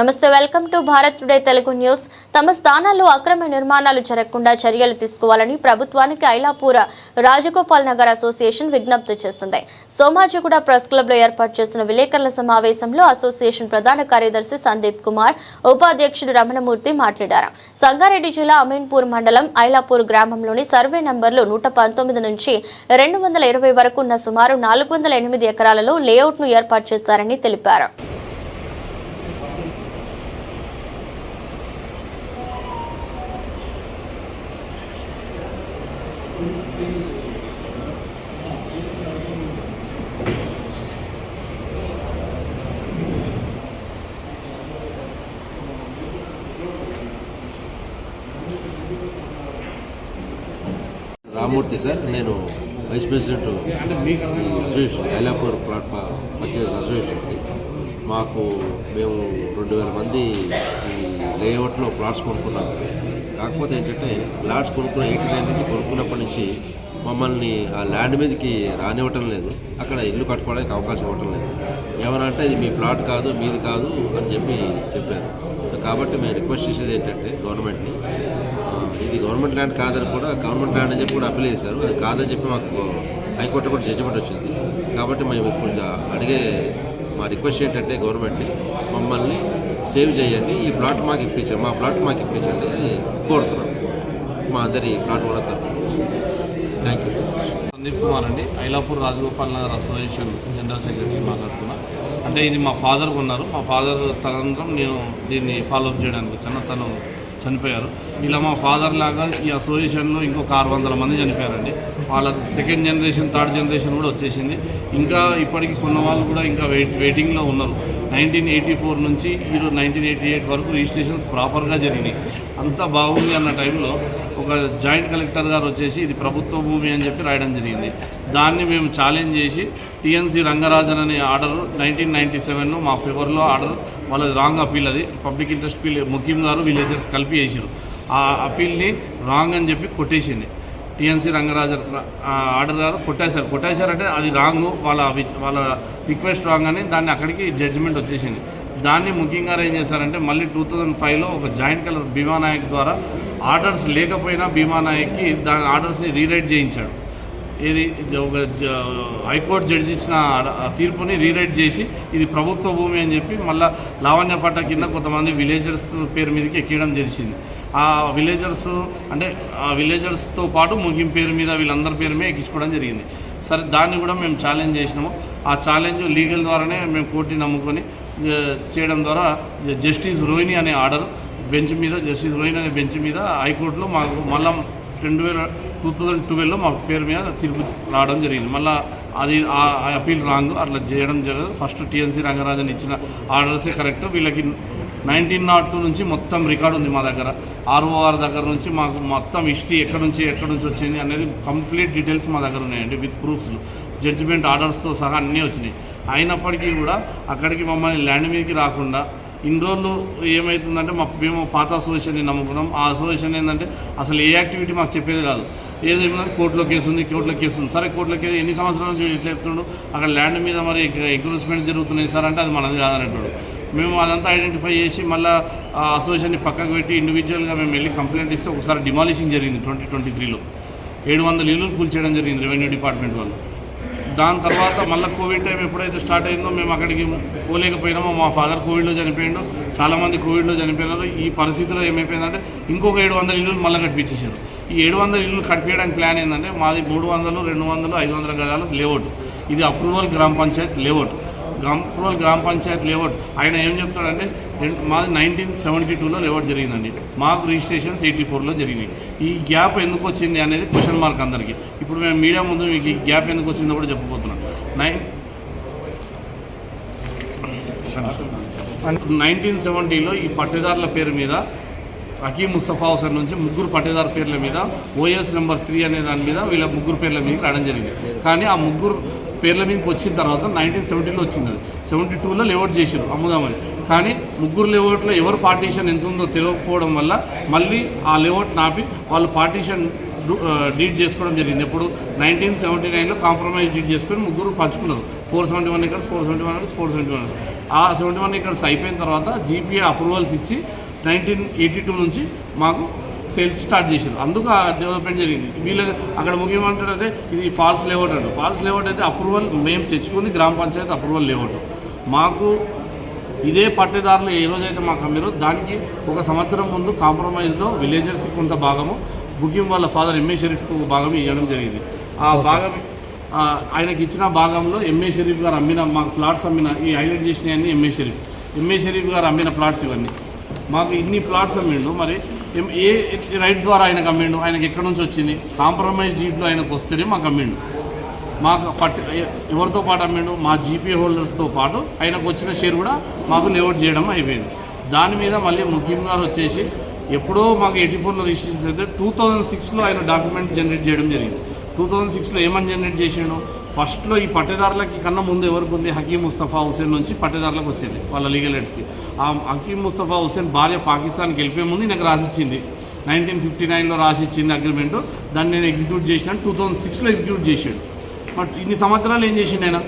నమస్తే welcome to Bharat today Telugu news. తమ స్థానాల్లో అక్రమ నిర్మాణాలు జరగకుండా చర్యలు తీసుకోవాలని ప్రభుత్వానికి ఐలాపూర్ రాజగోపాల్ నగర్ అసోసియేషన్ విజ్ఞప్తి చేసింది. సోమాజిగూడ ప్రెస్ క్లబ్లో ఏర్పాటు చేసిన విలేకరుల సమావేశంలో అసోసియేషన్ ప్రధాన కార్యదర్శి సందీప్ కుమార్ ఉపాధ్యక్షుడు రమణమూర్తి మాట్లాడారు. సంగారెడ్డి జిల్లా అమీన్పూర్ మండలం ఐలాపూర్ గ్రామంలోని సర్వే నంబర్లు నూట పంతొమ్మిది నుంచి రెండు వందల ఇరవై వరకు ఉన్న సుమారు నాలుగు వందల ఎనిమిది ఎకరాలలో లేఅవుట్ను ఏర్పాటు చేశారని తెలిపారు. రామూర్తి సార్ నేను vice president association Ailapur platform purchase అసోసియేషన్కి మాకు మేము రెండు వేల మంది ఈ లేఅవుట్లో ప్లాట్స్ కొనుక్కున్నాము కాకపోతే ఏంటంటే ప్లాట్స్ కొనుక్కున్న ఎయిటీ నైన్ నుంచి కొనుక్కున్నప్పటి నుంచి మమ్మల్ని ఆ ల్యాండ్ మీదకి రానివ్వటం లేదు. అక్కడ ఇల్లు కట్టుకోవడానికి అవకాశం ఇవ్వటం లేదు. ఏమన్నా అంటే ఇది మీ ప్లాట్ కాదు మీది కాదు అని చెప్పి చెప్పారు. కాబట్టి మేము రిక్వెస్ట్ చేసేది ఏంటంటే గవర్నమెంట్ని ఇది గవర్నమెంట్ ల్యాండ్ కాదని కూడా గవర్నమెంట్ ల్యాండ్ అని చెప్పి కూడా అప్పీల్ చేశారు. అది కాదని చెప్పి మాకు హైకోర్టు కూడా జడ్జిమెంట్ వచ్చింది. కాబట్టి మేము ఇప్పుడు అడిగే మా రిక్వెస్ట్ ఏంటంటే గవర్నమెంట్ని మమ్మల్ని సేవ్ చేయండి ఈ ప్లాట్ మాకు ఇప్పించండి మా ప్లాట్ మాకు ఇప్పించండి అని కోరుతున్నాం. మా అందరి ప్లాట్ కూడా థ్యాంక్ యూ సందీప్ కుమార్ అండి. Ailapur Rajagopal Nagar association general secretary మాట్లాడుతున్నా. అంటే ఇది మా ఫాదర్ ఉన్నారు మా ఫాదర్ తదనంతరం నేను దీన్ని ఫాలోఅప్ చేయడానికి వచ్చాను. తను చనిపోయారు. ఇలా మా ఫాదర్ లాగా ఈ అసోసియేషన్లో ఇంకొక ఆరు వందల మంది చనిపోయారండి. వాళ్ళ సెకండ్ జనరేషన్ థర్డ్ జనరేషన్ కూడా వచ్చేసింది. ఇంకా ఇప్పటికి కొన్న వాళ్ళు కూడా ఇంకా వెయిట్ వెయిటింగ్లో ఉన్నారు. నైన్టీన్ ఎయిటీ ఫోర్ నుంచి ఈరోజు నైన్టీన్ ఎయిటీ ఎయిట్ వరకు రిజిస్ట్రేషన్స్ ప్రాపర్గా జరిగినాయి. అంతా బాగుంది అన్న టైంలో ఒక జాయింట్ కలెక్టర్ గారు వచ్చేసి ఇది ప్రభుత్వ భూమి అని చెప్పి రాయడం జరిగింది. దాన్ని మేము ఛాలెంజ్ చేసి టీఎన్సీ రంగరాజన్ అనే ఆర్డర్ నైన్టీన్ నైంటీ సెవెన్లో మా ఫేవర్లో ఆర్డర్ వాళ్ళది రాంగ్ అపీల్ అది. పబ్లిక్ ఇంట్రెస్ట్ అపీల్ ముఖ్యం గారు విలేజర్స్ కలిపి చేసారు. ఆ అపీల్ని రాంగ్ అని చెప్పి కొట్టేసింది. టీఎన్సీ రంగరాజన్ ఆ ఆర్డర్ గారు కొట్టేశారు. కొట్టేశారంటే అది రాంగ్ వాళ్ళ వాళ్ళ రిక్వెస్ట్ రాంగ్ అని దాన్ని అక్కడికి జడ్జిమెంట్ వచ్చేసింది. దాన్ని ముఖ్యంగా ఏం చేశారంటే మళ్ళీ టూ థౌజండ్ ఫైవ్లో ఒక జాయింట్ కలర్ భీమానాయక్ ద్వారా ఆర్డర్స్ లేకపోయినా భీమానాయక్కి దాని ఆర్డర్స్ని రీరైట్ చేయించాడు. ఇది ఒక హైకోర్టు జడ్జి ఇచ్చిన తీర్పుని రీరైట్ చేసి ఇది ప్రభుత్వ భూమి అని చెప్పి మళ్ళీ లావణ్య పట్ట కింద కొంతమంది విలేజర్స్ పేరు మీదకి ఎక్కడం జరిచింది ఆ విలేజర్స్ అంటే ఆ విలేజర్స్తో పాటు ముగిం పేరు మీద వీళ్ళందరి పేరు మీద ఎక్కించుకోవడం జరిగింది. సరే దాన్ని కూడా మేము ఛాలెంజ్ చేసినాము. ఆ ఛాలెంజ్ లీగల్ ద్వారానే మేము కోర్టుని నమ్ముకొని చేయడం ద్వారా జస్టిస్ రోహిణి అనే ఆర్డర్ బెంచ్ మీద జస్టిస్ రోహిణి అనే బెంచ్ మీద హైకోర్టులో మాకు మళ్ళా రెండు వేల టూ థౌజండ్ ట్వెల్వ్లో మా పేరు మీద తిరుపతి రావడం జరిగింది. మళ్ళీ అది ఆ అపీల్ రాంగ్ అట్లా చేయడం జరగదు. ఫస్ట్ టీఎన్సీ రంగరాజన్ ఇచ్చిన ఆర్డర్సే కరెక్ట్. వీళ్ళకి నైన్టీన్ నాట్ టూ నుంచి మొత్తం రికార్డు ఉంది మా దగ్గర. ఆర్ఓఆర్ దగ్గర నుంచి మాకు మొత్తం హిస్టరీ ఎక్కడి నుంచి ఎక్కడి నుంచి వచ్చింది అనేది కంప్లీట్ డీటెయిల్స్ మా దగ్గర ఉన్నాయండి విత్ ప్రూఫ్స్ జడ్జిమెంట్ ఆర్డర్స్తో సహా అన్నీ వచ్చినాయి. అయినప్పటికీ కూడా అక్కడికి మమ్మల్ని ల్యాండ్ మీదకి రాకుండా ఇన్ని రోజులు ఏమవుతుందంటే మా మేము పాత అసోసియేషన్ని నమ్ముకున్నాం. ఆ అసోసియేషన్ ఏంటంటే అసలు ఏ యాక్టివిటీ మాకు చెప్పేది కాదు. ఏదేమన్నా కోర్టులో కేసు ఉంది కోర్టులో కేసు ఉంది. సరే కోర్టులో కేసు ఎన్ని సంవత్సరాల నుంచి ఎట్లా అక్కడ ల్యాండ్ మీద మరి ఎక్విప్మెంట్ జరుగుతున్నాయి సార్ అంటే అది మనది కాదనట్టు మేము అదంతా ఐడెంటిఫై చేసి మళ్ళీ ఆ అసోసియేషన్ని పక్కకు పెట్టి ఇండివిజువల్గా మేము వెళ్ళి కంప్లైంట్ ఇస్తే ఒకసారి డిమాలిషింగ్ జరిగింది ట్వంటీ ట్వంటీ త్రీలో ఏడు వందల ఇల్లు కూల్చేయడం జరిగింది రెవెన్యూ డిపార్ట్మెంట్ వాళ్ళు. దాని తర్వాత మళ్ళీ కోవిడ్ టైం ఎప్పుడైతే స్టార్ట్ అయిందో మేము అక్కడికి పోలేకపోయినామో మా ఫాదర్ కోవిడ్లో చనిపోయిండు. చాలామంది కోవిడ్లో చనిపోయినారు. ఈ పరిస్థితిలో ఏమైపోయిందంటే ఇంకొక ఏడు వందల ఇల్లు మళ్ళీ కట్టించేసారు ఈ ఏడు వందల ఇల్లు కట్టించడానికి ప్లాన్ ఏంటంటే మాది మూడు వందలు రెండు వందలు ఐదు వందల గదాలు లేఅవుట్. ఇది అప్రూవల్ గ్రామ పంచాయత్ లేఅవుట్. అప్రూవల్ గ్రామ పంచాయత్ లేఅవుట్. ఆయన ఏం చెప్తాడంటే మాది నైన్టీన్ సెవెంటీ టూలో లేఅవుట్ జరిగిందండి. మాకు రిజిస్ట్రేషన్స్ ఎయిటీ ఫోర్లో జరిగినాయి ఈ గ్యాప్ ఎందుకు వచ్చింది అనేది క్వశ్చన్ మార్క్ అందరికీ. ఇప్పుడు మేము మీడియా ముందు మీకు ఈ గ్యాప్ ఎందుకు వచ్చిందో కూడా చెప్పబోతున్నాం. నైన్ నైన్టీన్ సెవెంటీలో ఈ పట్టేదారుల పేరు మీద హకీమ్ ముస్తఫా హుసేన్ నుంచి ముగ్గురు పట్టేదారు పేర్ల మీద ఓఎస్ నెంబర్ త్రీ అనే దాని మీద వీళ్ళ ముగ్గురు పేర్ల మీద రావడం జరిగింది. కానీ ఆ ముగ్గురు పేర్ల మీదకి వచ్చిన తర్వాత నైన్టీన్ సెవెంటీలో వచ్చింది అది. సెవెంటీ టూలో లేఅవుట్ చేసారు అమ్ముదామని కానీ ముగ్గురు లేఅవుట్లో ఎవరు పార్టీషన్ ఎంత ఉందో తెలియకపోవడం వల్ల మళ్ళీ ఆ లేఅవుట్ నాపి వాళ్ళు పార్టీషన్ డీడ్ చేసుకోవడం జరిగింది. ఎప్పుడు నైన్టీన్ సెవెంటీ నైన్లో కాంప్రమైజ్ డీడ్ చేసుకొని ముగ్గురు పంచుకున్నారు. Four seventy one acres four seventy one acres four seventy one ఆ సెవెంటీ వన్ ఎకర్స్ అయిపోయిన తర్వాత జీపీఏ అప్రూవల్స్ ఇచ్చి నైన్టీన్ ఎయిటీ టూ నుంచి మాకు సేల్స్ స్టార్ట్ చేశారు అందుకు ఆ డెవలప్మెంట్ జరిగింది. వీళ్ళ అక్కడ ముఖ్యమంటారంటే ఇది ఫాల్స్ లేఅవుట్ అంటారు. ఫాల్స్ లేఅవుట్ అయితే అప్రూవల్ మేము తెచ్చుకుంది గ్రామ పంచాయతీ అప్రూవల్ లేఅవుట్ మాకు ఇదే పట్టేదారులు ఏ రోజైతే మాకు అమ్మారో దానికి ఒక సంవత్సరం ముందు కాంప్రమైజ్లో విలేజర్స్కి కొంత భాగము బుకింగ్ వాళ్ళ ఫాదర్ ఎంఏ షరీఫ్కి ఒక భాగం ఇవ్వడం జరిగింది. ఆ భాగం ఆయనకి ఇచ్చిన భాగంలో ఎంఏ షరీఫ్ గారు అమ్మిన మాకు ప్లాట్స్ అమ్మిన ఈ హైలైట్ చేసినవన్నీ ఎంఏ షరీఫ్ ఎంఏ షరీఫ్ గారు అమ్మిన ప్లాట్స్ ఇవన్నీ. మాకు ఇన్ని ప్లాట్స్ అమ్మిండు మరి ఏ రైట్ ద్వారా ఆయనకు అమ్మిండు ఆయనకి ఎక్కడి నుంచి వచ్చింది? కాంప్రమైజ్ డీట్లో ఆయనకు వస్తేనే మాకు అమ్మిండు. మాకు పట్టి ఎవరితో పాటు అమ్మిండు? మా జీపీ హోల్డర్స్తో పాటు ఆయనకు వచ్చిన షేర్ కూడా మాకు లేఅవుట్ చేయడం అయిపోయింది. దాని మీద మళ్ళీ ముఖ్యం గారు వచ్చేసి ఎప్పుడో మాకు ఎయిటీ ఫోర్లో రిజిస్ట్రేషన్ అయితే టూ థౌజండ్ సిక్స్లో ఆయన డాక్యుమెంట్ జనరేట్ చేయడం జరిగింది. టూ థౌజండ్ సిక్స్లో ఏమని జనరేట్ చేసిండు? ఫస్ట్లో ఈ పట్టేదారులకి కన్నా ముందు ఎవరికి ఉంది హకీం ముస్తఫా హుసేన్ నుంచి పట్టేదారులకు వచ్చింది వాళ్ళ లీగల్ ఎయిడ్స్కి ఆ హకీం ముస్తఫా హుసేన్ భార్య పాకిస్తాన్కి వెళ్ళిపోయే ముందు నాకు రాసిచ్చింది. నైన్టీన్ ఫిఫ్టీ నైన్లో రాసిచ్చింది అగ్రిమెంట్ దాన్ని నేను ఎగ్జిక్యూట్ చేసిన టూ థౌజండ్ సిక్స్లో ఎగ్జిక్యూట్ చేసాడు బట్ ఇన్ని సంవత్సరాలు ఏం చేసిండు ఆయన?